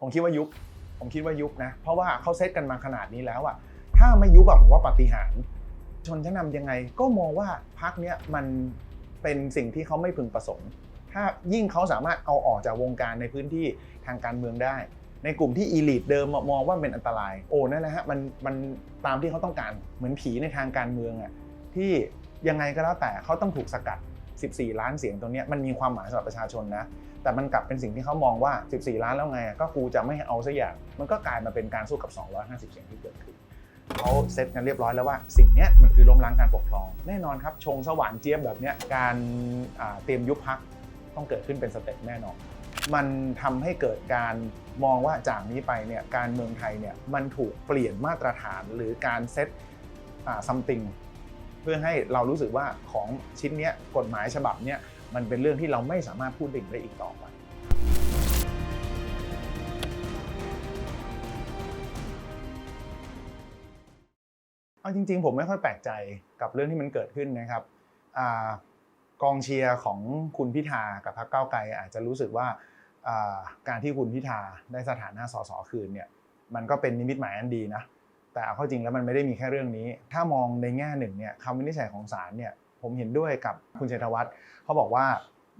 ผมคิดว่ายุบผมคิดว่ายุบนะ เพราะว่าเขาเซตกันมาขนาดนี้แล้วอะถ้าไม่ยุบแบบผมว่าปฏิหารชนชั้นนำยังไง ก็มองว่าพักเนี้ยมันเป็นสิ่งที่เขาไม่พึงประสงค์ ถ้ายิ่งเขาสามารถเอาออกจากวงการในพื้นที่ทางการเมืองได้ ในกลุ่มที่อีลิทเดิมมองว่าเป็นอันตราย โอ้นั่นแหละฮะมันมันตามที่เขาต้องการเหมือนผีในทางการเมืองอะที่ยังไงก็แล้วแต่เขาต้องถูกสกัด 14 ล้านเสียงตรงเนี้ยมันมีความหมายสำหรับประชาชนนะ แต่มันกลับเป็นสิ่งที่เขามองว่า 14 ล้านแล้วไงก็กูจะไม่เอาสักอย่าง มันก็กลายมาเป็นการสู้กับ 250 เสียงที่เกิดขึ้นเขาเซตกันเรียบร้อยแล้วว่าสิ่งนี้มันคือล้มล้างการปกครอง แน่นอนครับ ชงสว่านเจี๊ยบแบบนี้การเตรียมยุบพักต้องเกิดขึ้นเป็นสเต็ปแน่นอน มันทำให้เกิดการมองว่าจากนี้ไปเนี่ยการเมืองไทยเนี่ยมันถูกเปลี่ยนมาตรฐานหรือการเซตซัมติงเพื่อให้เรารู้สึกว่าของชิ้นนี้กฎหมายฉบับเนี้ย มันเป็นเรื่องที่เราไม่สามารถพูดถึงได้อีกต่อไปเอาจริงๆ ผมไม่ค่อยแปลกใจกับเรื่องที่มันเกิดขึ้นนะครับอกองเชียร์ของคุณพิธากับพรรคก้าวไกลอาจจะรู้สึกว่าอ่าการที่คุณพิธาได้สถานะสสคืนเนี่ยมันก็เป็นนิมิตหมายอันดีนะแต่เอาเข้าจริงแล้วมันไม่ได้มีแค่เรื่องนี้ ถ้ามองในแง่หนึ่งเนี่ยคำวินิจฉัยของศาลเนี่ย ผมเห็นด้วยกับคุณชัยธวัฒน์เขาบอกว่า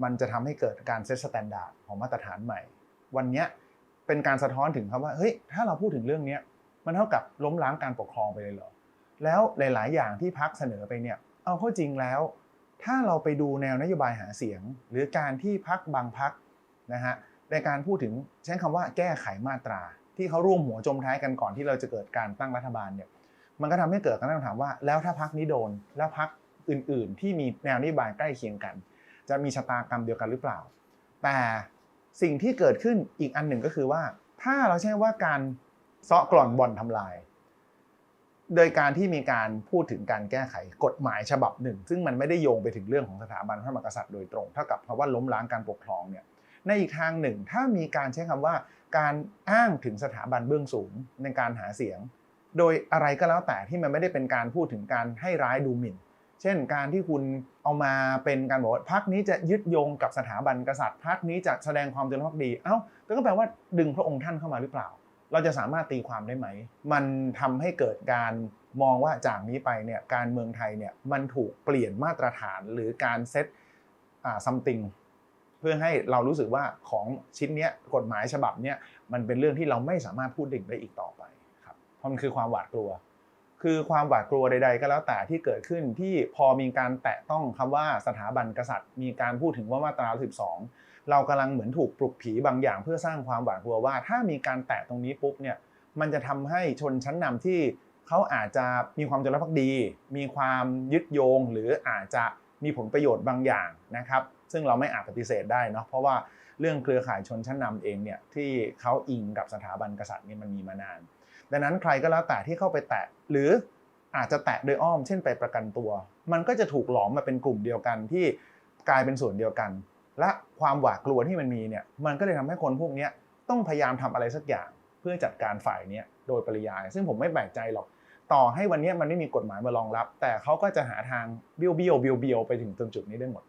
มันจะทำให้เกิดการเซตสแตนดาร์ดของมาตรฐานใหม่ วันนี้เป็นการสะท้อนถึงครับว่าเฮ้ยถ้าเราพูดถึงเรื่องนี้มันเท่ากับล้มล้างการปกครองไปเลยเหรอแล้วหลาย ๆ อย่างที่พักเสนอไปเนี่ยเอาเข้าจริงแล้ว ถ้าเราไปดูแนวนโยบายหาเสียง หรือการที่พักบางพักนะฮะในการพูดถึงใช้คำว่าแก้ไขมาตรา ที่เขาร่วมหัวจมท้ายกันก่อนที่เราจะเกิดการตั้งรัฐบาลเนี่ยมันก็ทำให้เกิดการตั้งคำถามว่า แล้วถ้าพักนี้โดน แล้วพัก อื่น ๆ ที่มีแนวนโยบายใกล้เคียงกัน จะมีชะตากรรมเดียวกันหรือเปล่า แต่สิ่งที่เกิดขึ้นอีกอันหนึ่งก็คือว่า ถ้าเราใช้ว่าการเซาะกร่อนบ่อนทำลาย โดยการที่มีการพูดถึงการแก้ไขกฎหมายฉบับหนึ่ง ซึ่งมันไม่ได้โยงไปถึงเรื่องของสถาบันพระมหากษัตริย์โดยตรงเท่ากับคำว่าล้มล้างการปกครองเนี่ยในอีกทางหนึ่งถ้ามีการใช้คำว่าการอ้างถึงสถาบันเบื้องสูงในการหาเสียง โดยอะไรก็แล้วแต่ที่มันไม่ได้เป็นการพูดถึงการให้ร้ายดูหมิ่น เช่นการที่คุณเอามาเป็นการบอกว่าพักนี้จะยึดโยงกับสถาบันกษัตริย์พักนี้จะแสดงความจงรักภักดี เอ้าก็แปลว่าดึงพระองค์ท่านเข้ามาหรือเปล่า เราจะสามารถตีความได้ไหม มันทำให้เกิดการมองว่าจากนี้ไปเนี่ยการเมืองไทยเนี่ยมันถูกเปลี่ยนมาตรฐานหรือการเซตซัมติงเพื่อให้เรารู้สึกว่าของชิ้นเนี้ยกฎหมายฉบับเนี้ยมันเป็นเรื่องที่เราไม่สามารถพูดถึงได้อีกต่อไปครับเพราะมันคือความหวาดกลัว คือความหวาดกลัวใด ๆ ก็แล้วแต่ที่เกิดขึ้นที่พอมีการแตะต้องคำว่าสถาบันกษัตริย์ มีการพูดถึงว่ามาตรา 12 เรากำลังเหมือนถูกปลุกผีบางอย่าง เพื่อสร้างความหวาดกลัวว่า ถ้ามีการแตะตรงนี้ปุ๊บเนี่ยมันจะทำให้ชนชั้นนำที่เขาอาจจะมีความจงรักภักดี มีความยึดโยง หรืออาจจะมีผลประโยชน์บางอย่างนะครับ ซึ่งเราไม่อาจปฏิเสธได้เนาะเพราะว่าเรื่องเครือข่ายชนชั้นนำเองเนี่ยที่เขาอิงกับสถาบันกษัตริย์นี่มันมีมานาน ดังนั้นใครก็แล้วแต่ที่เข้าไปแตะ หรืออาจจะแตะโดยอ้อม เช่นไปประกันตัว มันก็จะถูกหลอมมาเป็นกลุ่มเดียวกันที่กลายเป็นส่วนเดียวกัน และความหวาดกลัวที่มันมีเนี่ยมันก็เลยทำให้คนพวกนี้ต้องพยายามทำอะไรสักอย่างเพื่อจัดการฝ่ายนี้โดยปริยาย ซึ่งผมไม่แปลกใจหรอก ต่อให้วันนี้มันไม่มีกฎหมายมารองรับ แต่เขาก็จะหาทางเบี้ยวเบี้ยวเบี้ยวเบี้ยวไปถึงตรงจุดนี้ได้หมด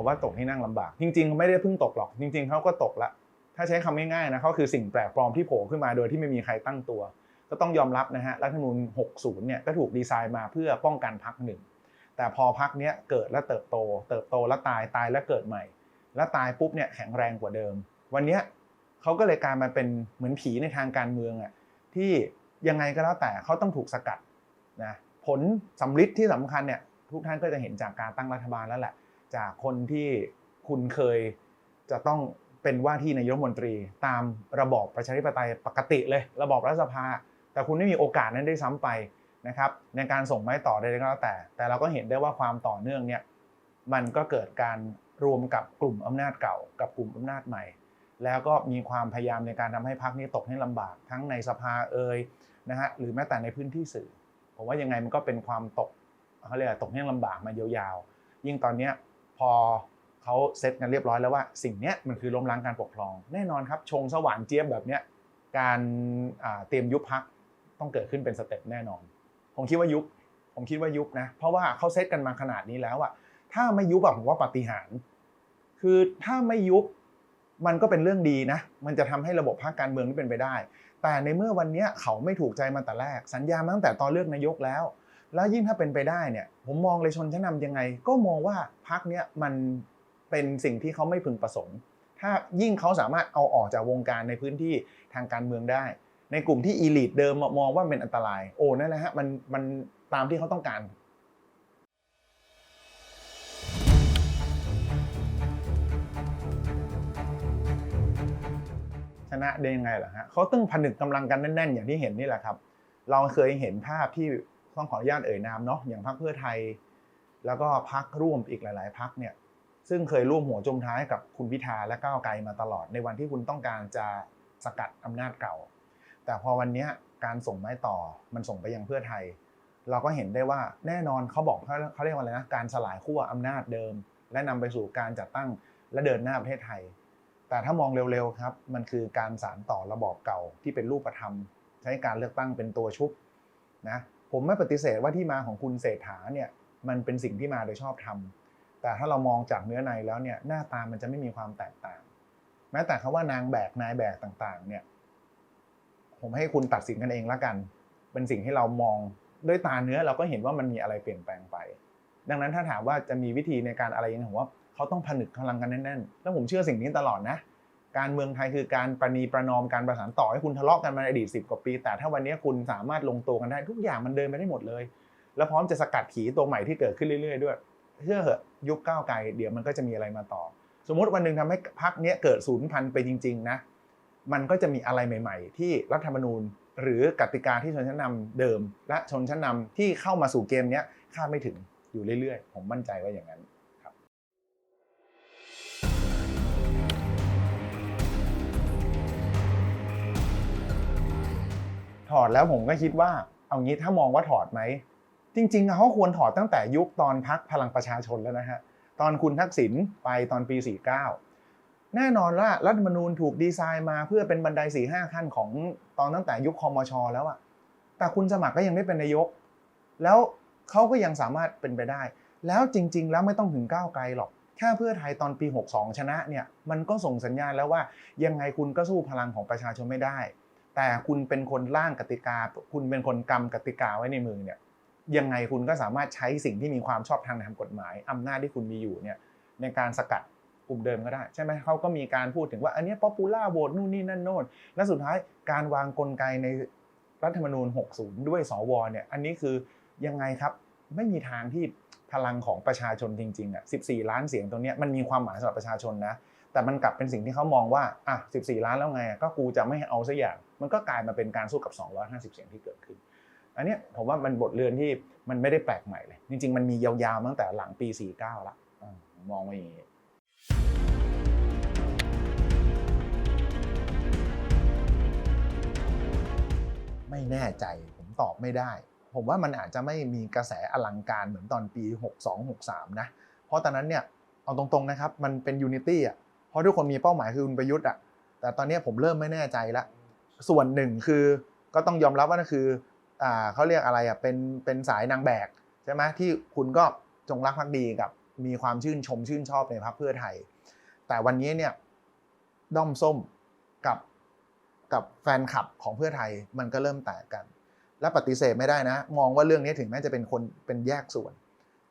ผมว่าตกที่นั่งลำบาก จริงๆ ไม่ได้เพิ่งตกหรอก จริง ๆเขาก็ตกละถ้าใช้คำง่ายๆนะเขาคือสิ่งแปลกปลอมที่โผล่ขึ้นมาโดยที่ไม่มีใครตั้งตัว ก็ต้องยอมรับนะฮะรัฐธรรมนูญ 60 เนี่ยก็ถูกดีไซน์มาเพื่อป้องกันพักหนึ่งแต่พอพักเนี้ยเกิดและเติบโต เติบโตแล้วตายตายแล้วเกิดใหม่ แล้วตายปุ๊บเนี่ยแข็งแรงกว่าเดิม วันเนี้ยเขาก็เลยกลายมาเป็นเหมือนผีในทางการเมืองอะที่ยังไงก็แล้วแต่เขาต้องถูกสกัดนะผลสำลิดที่สำคัญเนี่ยทุกท่านก็จะเห็นจากการตั้งรัฐบาลแล้วแหละ จากคนที่คุณเคยจะต้องเป็นว่าที่นายกรัฐมนตรี ตามระบอบประชาธิปไตยปกติเลย ระบอบรัฐสภา แต่คุณไม่มีโอกาสนั้นได้ซ้ำไปนะครับในการส่งไม้ต่อใดก็แล้วแต่ แต่เราก็เห็นได้ว่าความต่อเนื่องเนี่ยมันก็เกิดการรวมกับกลุ่มอำนาจเก่า กับกลุ่มอำนาจใหม่ แล้วก็มีความพยายามในการทำให้พรรคนี้ตกให้ลำบากทั้งในสภาเอ่ยนะฮะหรือแม้แต่ในพื้นที่สื่อผมว่ายังไงมันก็เป็นความตกเขาเรียกตกให้ลำบากมายาวๆยิ่งตอนเนี้ย พอเขาเซตกันเรียบร้อยแล้วว่าสิ่งนี้มันคือล้มล้างการปกครอง แน่นอนครับชงสว่านเจี๊ยบแบบเนี้ยการเตรียมยุบพักต้องเกิดขึ้นเป็นสเต็ปแน่นอน ผมคิดว่ายุบผมคิดว่ายุบนะ เพราะว่าเขาเซตกันมาขนาดนี้แล้วอะถ้าไม่ยุบผมว่าปฏิหาร คือถ้าไม่ยุบมันก็เป็นเรื่องดีนะ มันจะทำให้ระบบภาคการเมืองนี่เป็นไปได้ แต่ในเมื่อวันนี้เขาไม่ถูกใจมาแต่แรก สัญญามาตั้งแต่ตอนเลือกนายกแล้ว แล้วยิ่งถ้าเป็นไปได้เนี่ย ผมมองเลยชนชั้นนำยังไง ก็มองว่าพักเนี้ยมันเป็นสิ่งที่เขาไม่พึงประสงค์ ถ้ายิ่งเขาสามารถเอาออกจากวงการในพื้นที่ทางการเมืองได้ ในกลุ่มที่อีลิทเดิมมองว่าเป็นอันตราย โอ้นั่นแหละฮะมันมันตามที่เขาต้องการชนะได้ยังไงล่ะฮะเขาตึ้งผนึกกำลังกันแน่นๆ อย่างที่เห็นนี่แหละครับ เราเคยเห็นภาพที่ ต้องขออนุญาตเอ่ยนามเนาะอย่างพรรคเพื่อไทย แล้วก็พรรคร่วมอีกหลาย ๆพรรคเนี่ยซึ่งเคยร่วมหัวจมท้ายกับคุณพิธาและก้าวไกลมาตลอดในวันที่คุณต้องการจะสกัดอำนาจเก่า แต่พอวันนี้การส่งไม้ต่อมันส่งไปยังเพื่อไทย เราก็เห็นได้ว่าแน่นอนเขาบอกเขาเขาเรียกว่าอะไรนะการสลายขั้วอำนาจเดิม และนำไปสู่การจัดตั้งและเดินหน้าประเทศไทย แต่ถ้ามองเร็วๆครับ มันคือการสานต่อระบอบเก่าที่เป็นรูปธรรม ใช้การเลือกตั้งเป็นตัวชุบนะ ผมไม่ปฏิเสธว่าที่มาของคุณเศรษฐาเนี่ยมันเป็นสิ่งที่มาโดยชอบธรรมแต่ถ้าเรามองจากเนื้อในแล้วเนี่ยหน้าตามันจะไม่มีความแตกต่าง แม้แต่คำว่านางแบกนายแบกต่างๆ เนี่ยผมให้คุณตัดสินกันเองละกัน เป็นสิ่งที่เรามองด้วยตาเนื้อเราก็เห็นว่ามันมีอะไรเปลี่ยนแปลงไป ดังนั้นถ้าถามว่าจะมีวิธีในการอะไรยังไงผมว่าเขาต้องผนึกกำลังกันแน่นๆแล้วผมเชื่อสิ่งนี้ตลอดนะ การเมืองไทยคือการประนีประนอมการประสานต่อให้คุณทะเลาะกันมาในอดีตสิบกว่าปี แต่ถ้าวันนี้คุณสามารถลงตัวกันได้ ทุกอย่างมันเดินไปได้หมดเลย แล้วพร้อมจะสกัดขีตัวใหม่ที่เกิดขึ้นเรื่อย ๆ ด้วยเชื่อเหอะยุคก้าวไกลเดี๋ยวมันก็จะมีอะไรมาต่อ สมมติวันหนึ่งทำให้พักเนี้ยเกิดศูนย์พันไปจริง ๆ นะ มันก็จะมีอะไรใหม่ ๆ ที่รัฐธรรมนูญ หรือกติกาที่ชนชั้นนำเดิม และชนชั้นนำที่เข้ามาสู่เกมเนี้ยคาดไม่ถึงอยู่เรื่อยๆ ผมมั่นใจว่าอย่างนั้น ถอดแล้วผมก็คิดว่า เอางี้ถ้ามองว่าถอดไหม จริงๆเขาควรถอดตั้งแต่ยุคตอนพักพลังประชาชนแล้วนะฮะ ตอนคุณทักษิณไปตอนปี 49 แน่นอนว่ารัฐธรรมนูญถูกดีไซน์มาเพื่อเป็นบันได4ี่ห้าขั้นของตอนตั้งแต่ยุคคอมชแล้วอะแต่คุณสมัครก็ยังไม่เป็นนายก แล้วเขาก็ยังสามารถเป็นไปได้ แล้วจริง ๆ แล้วไม่ต้องถึงก้าวไกลหรอกแค่เพื่อไทยตอนปี 62 ชนะเนี่ยมันก็ส่งสัญญาณแล้วว่ายังไงคุณก็สู้พลังของประชาชนไม่ได้ แต่คุณเป็นคนร่างกติกา คุณเป็นคนกำกติกาไว้ในมือเนี่ยยังไงคุณก็สามารถใช้สิ่งที่มีความชอบธรรมในทางกฎหมายอำนาจที่คุณมีอยู่เนี่ยในการสกัดกลุ่มเดิมก็ได้ใช่ไหมเขาก็มีการพูดถึงว่าอันนี้ป๊อปปูล่าโหวตนู่นนี่นั่นโน่นและสุดท้ายการวางกลไกในรัฐธรรมนูญ 60 ด้วยสวเนี่ยอันนี้คือยังไงครับไม่มีทางที่พลังของประชาชนจริงๆอะ 14 ล้านเสียงตรงเนี้ยมันมีความหมายสำหรับประชาชนนะ แต่มันกลับเป็นสิ่งที่เขามองว่าอะ14 ล้านแล้วไงก็กูจะไม่เอาสักอย่าง มันก็กลายมาเป็นการสู้กับ 250 เสียงที่เกิดขึ้น อันนี้ผมว่ามันบทเรียนที่มันไม่ได้แปลกใหม่เลย จริง ๆ มันมียาวๆตั้งแต่หลังปี 49 ละอ่าผมมองว่าอย่างนี้ไม่แน่ใจผมตอบไม่ได้ ผมว่ามันอาจจะไม่มีกระแสอลังการเหมือนตอนปี 62-63 นะ เพราะตอนนั้นเนี่ยเอาตรงๆนะครับ มันเป็นยูนิตี้อะ เพราะทุกคนมีเป้าหมายคือคุณประยุทธ์อะแต่ตอนเนี้ยผมเริ่มไม่แน่ใจละส่วนหนึ่งคือก็ต้องยอมรับว่านั่นคืออ่าเขาเรียกอะไรอะเป็นเป็นสายนางแบกใช่ไหมที่คุณก็จงรักภักดีกับมีความชื่นชมชื่นชอบในพรรคเพื่อไทย แต่วันนี้เนี่ยด้อมส้มกับกับแฟนคลับของเพื่อไทยมันก็เริ่มแตกกัน และปฏิเสธไม่ได้นะ มองว่าเรื่องนี้ถึงแม้จะเป็นคนเป็นแยกส่วน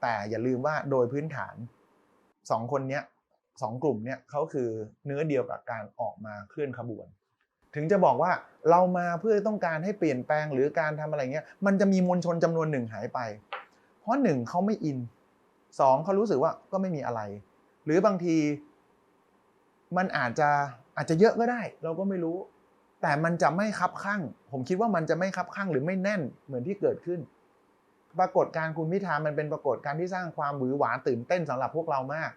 แต่อย่าลืมว่าโดยพื้นฐานสองคนเนี้ย สองกลุ่มเนี้ยเขาคือเนื้อเดียวกับการออกมาเคลื่อนขบวน ถึงจะบอกว่าเรามาเพื่อต้องการให้เปลี่ยนแปลงหรือการทำอะไรเงี้ยมันจะมีมวลชนจำนวนหนึ่งหายไป เพราะหนึ่งเขาไม่อินสองเขารู้สึกว่าก็ไม่มีอะไร หรือบางที มันอาจจะอาจจะเยอะก็ได้ เราก็ไม่รู้ แต่มันจะไม่คับข้างผมคิดว่ามันจะไม่คับข้างหรือไม่แน่นเหมือนที่เกิดขึ้น ปรากฏการณ์คุณพิธามันเป็นปรากฏการณ์ที่สร้างความหวือหวาตื่นเต้นสำหรับพวกเรามาก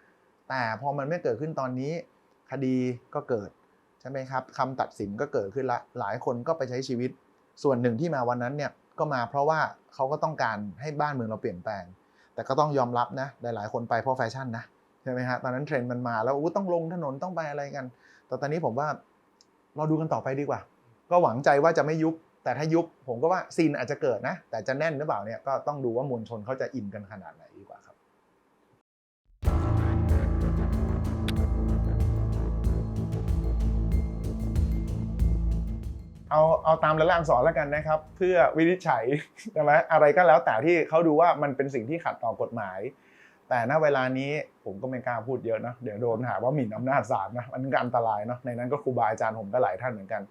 แต่พอมันไม่เกิดขึ้นตอนนี้คดีก็เกิดใช่ไหมครับคำตัดสินก็เกิดขึ้นละหลายคนก็ไปใช้ชีวิต ส่วนหนึ่งที่มาวันนั้นเนี่ยก็มาเพราะว่าเขาก็ต้องการให้บ้านเมืองเราเปลี่ยนแปลง แต่ก็ต้องยอมรับนะหลายๆคนไปเพราะแฟชั่นนะใช่ไหมฮะตอนนั้นเทรนด์มันมาแล้วต้องลงถนนต้องไปอะไรกัน แต่ตอนนี้ผมว่าเราดูกันต่อไปดีกว่า ก็หวังใจว่าจะไม่ยุบ แต่ถ้ายุบผมก็ว่าซีนอาจจะเกิดนะ แต่จะแน่นหรือเปล่าเนี่ยก็ต้องดูว่ามวลชนเขาจะอินกันขนาดไหนดีกว่า เอาเอาตามละล่างสอนแล้วกันนะครับ เพื่อวินิจฉัยใช่ไหมอะไรก็แล้วแต่ที่เขาดูว่ามันเป็นสิ่งที่ขัดต่อกฎหมาย แต่ณเวลานี้ผมก็ไม่กล้าพูดเยอะนะเดี๋ยวโดนหาว่าหมิ่นอำนาจศาลนะมันก็อันตรายเนาะในนั้นก็ครูบาอาจารย์ผมก็หลายท่านเหมือนกัน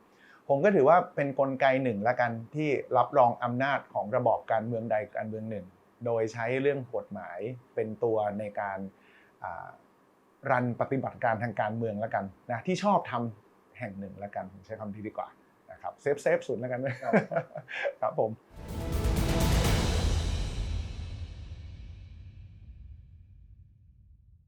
ผมก็ถือว่าเป็นกลไกหนึ่งละกันที่รับรองอำนาจของระบอบการเมืองใดการเมืองหนึ่ง โดยใช้เรื่องกฎหมายเป็นตัวในการรันปฏิบัติการทางการเมืองละกันนะที่ชอบทำแห่งหนึ่งละกันผมใช้คำนี้ดีกว่าน ครับเซฟเซฟสุดละกันครับผม